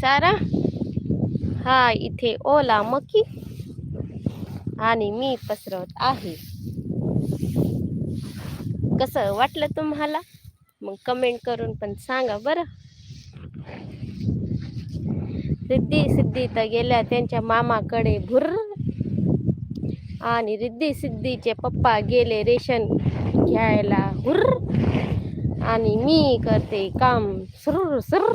चारा. हा इथे ओला मकी आणि मी पसरवत आहे. कसं वाटलं तुम्हाला? मग कमेंट करून पण सांगा बरं. रिद्धी सिद्धी तर गेल्या त्यांच्या मामाकडे भुर. आणि रिद्धी सिद्धीचे पप्पा गेले रेशन घ्यायला हुर. आणि मी करते काम सुर सुर.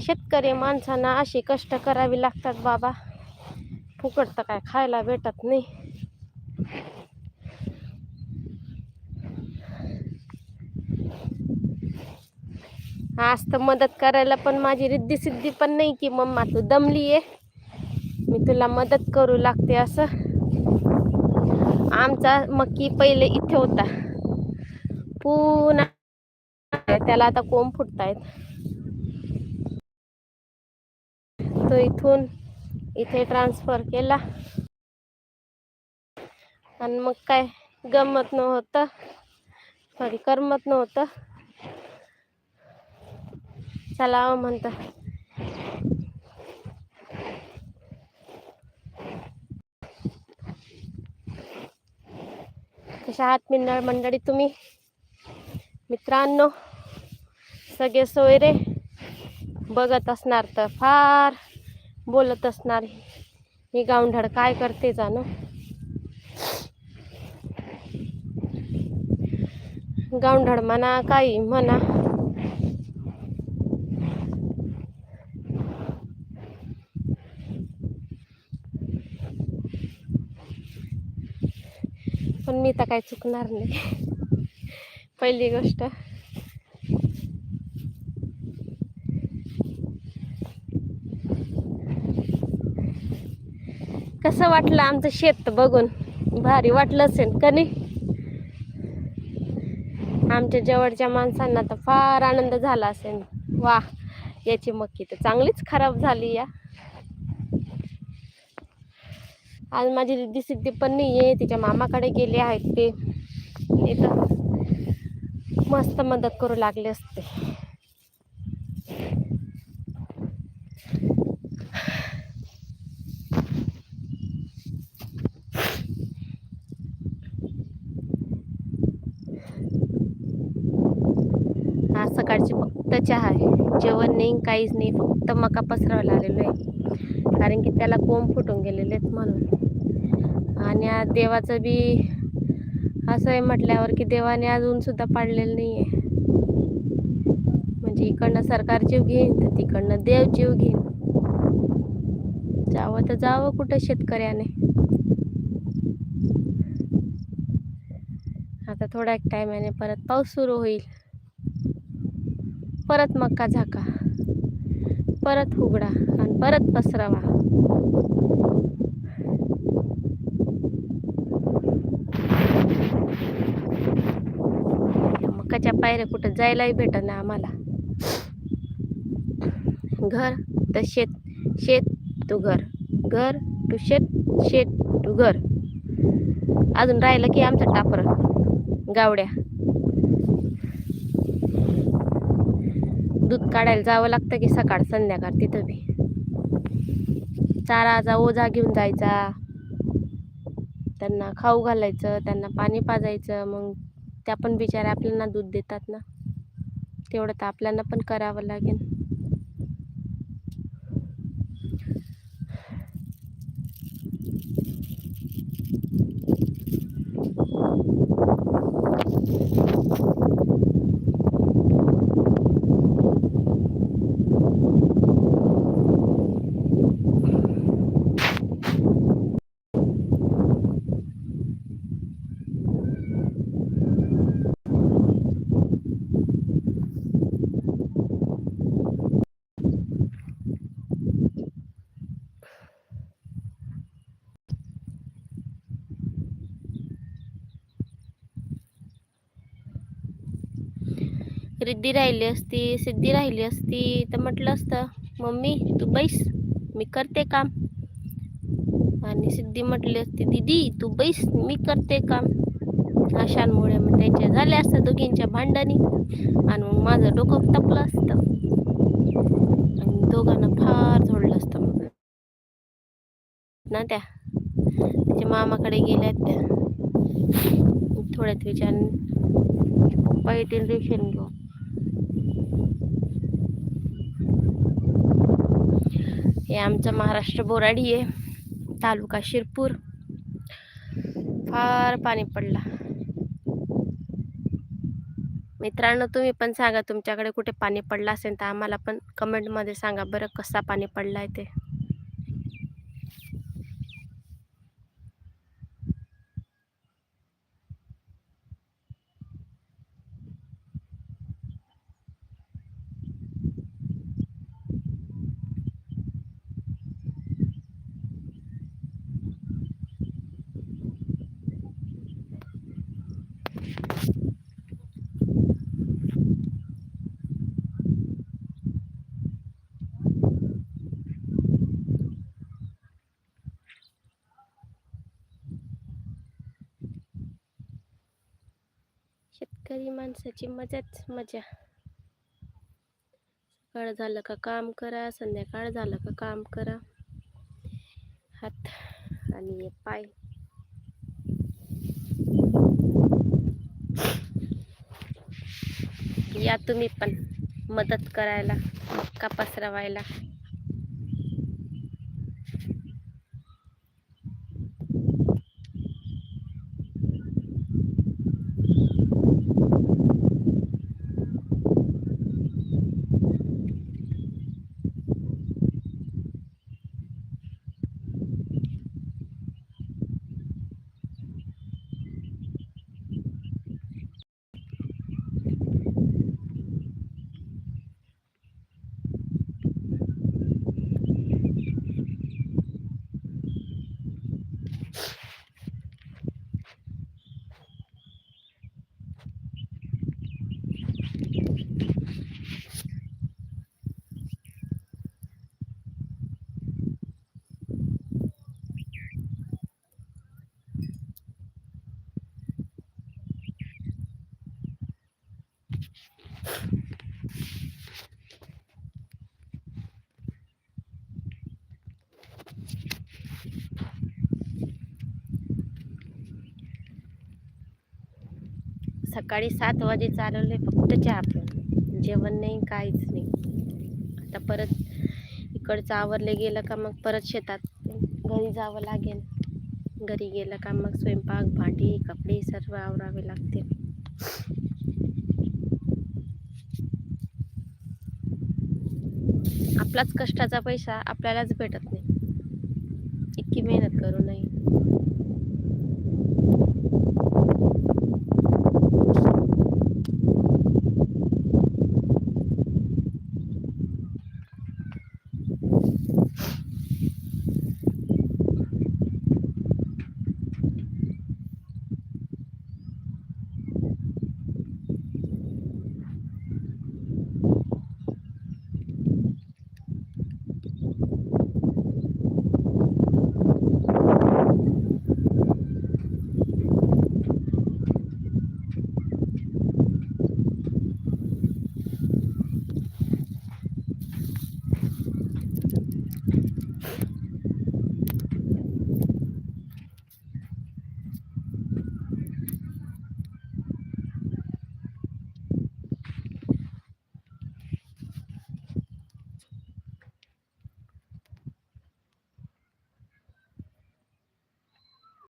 शेतकरी माणसांना अशी कष्ट करावी लागतात बाबा. फुकट तर काय खायला भेटत नाही. आज तर मदत करायला पण माझी रिद्धी सिद्धी पण नाही की मम्मा तू दमली आहे मी तुला मदत करू लागते असं. आमचा मक्की पहिले इथे होता. पुन्हा त्याला आता कोंब फुटतायत. तो इथून इथे ट्रान्सफर केला. आणि मग काय गमत नव्हतं. सॉरी करमत नव्हतं. चला हो म्हणतं. कशा आहात मिन्नळ मंडळी तुम्ही? मित्रांनो सगळे सोयरे बघत असणार तर फार बोलत असणार. ही गावंढळ काय करते जाणं? गावंढळ म्हणा काही म्हणा. पण मी तर काय चुकणार नाही. पहिली गोष्ट. कसं वाटलं आमचं शेत बघून? भारी वाटलं असेल का नाही? आमच्या जवळच्या माणसांना तर फार आनंद झाला असेल. वा याची मक्की तर चांगलीच खराब झाली या. आज माझी दिदी सिद्धी पण नाही आहे तिच्या मामाकडे गेले आहेत ते. नाही तर मस्त मदत करू लागले असते. आज सकाळची फक्त चहा आहे. जेवण नाही काहीच नाही फक्त मका पसरवायला आलेलो आहे. कारण की त्याला कोंब फुटून गेलेले आहेत म्हणून. आणि आज देवाचं बी असं आहे म्हटल्यावर की देवाने अजून सुद्धा पाडलेलं नाही आहे म्हणजे इकडनं सरकार जीव घेईन तर तिकडनं देव जीव घेईन. जावं तर जावं कुठं शेतकऱ्याने. आता थोड्या एक टायमाने परत पाऊस सुरू होईल. परत मक्का झाका. परत उघडा आणि परत पसरावा. देवाच्या पायऱ्या कुठं जायलाही भेटत ना आम्हाला. घर तर शेत शेत टू घर. घर टू शेत शेत टू घर. अजून राहिलं की आमचं टापर गावड्या. दूध काढायला जावं लागतं की सकाळ संध्याकाळ तिथं बी. चाराचा ओझा घेऊन जायचा. त्यांना खाऊ घालायचं त्यांना पाणी पाजायचं मग त्या पण बिचाऱ्या आपल्याला दूध देतात ना. तेवढं तर आपल्याला पण करावं लागेल. रिद्धी राहिली असती सिद्धी राहिली असती तर म्हटलं असतं मम्मी तू बैस मी करते काम. आणि सिद्धी म्हटली असती दीदी तू बैस मी करते काम. अशांमुळे मग त्यांच्या झाले असतं दोघींच्या भांडणी. आणि मग माझं डोकं तपलं असतं. आणि दोघांना फार जोडलं असतं मग. ना त्या? त्याच्या मामाकडे गेल्यात त्या. थोड्यात विचार पप्पा येतील रेशन घेऊ. हे आमचं महाराष्ट्र बोराडी आहे. तालुका शिरपूर. फार पाणी पडला. मित्रांनो तुम्ही पण सांगा तुमच्याकडे कुठे पाणी पडलं असेल तर आम्हाला पण कमेंटमध्ये सांगा बरं कसा पाणी पडला आहे ते. शेतकरी माणसाची मजाच मजा. सकाळ झालं का काम करा संध्याकाळ झालं का काम करा. हात आणि पाय. या तुम्ही पण मदत करायला मक्का पसरवायला. सकाळी सात वाजे चालवले फक्त चहा पिऊन जेवण नाही काहीच नाही. आता परत इकडचं आवरले गेलं का मग परत शेतात. घरी जावं लागेल. घरी गेलं का मग स्वयंपाक भांडी कपडे सर्व आवरावे लागतील. आपलाच कष्टाचा पैसा आपल्यालाच भेटत नाही. इतकी मेहनत करू नये.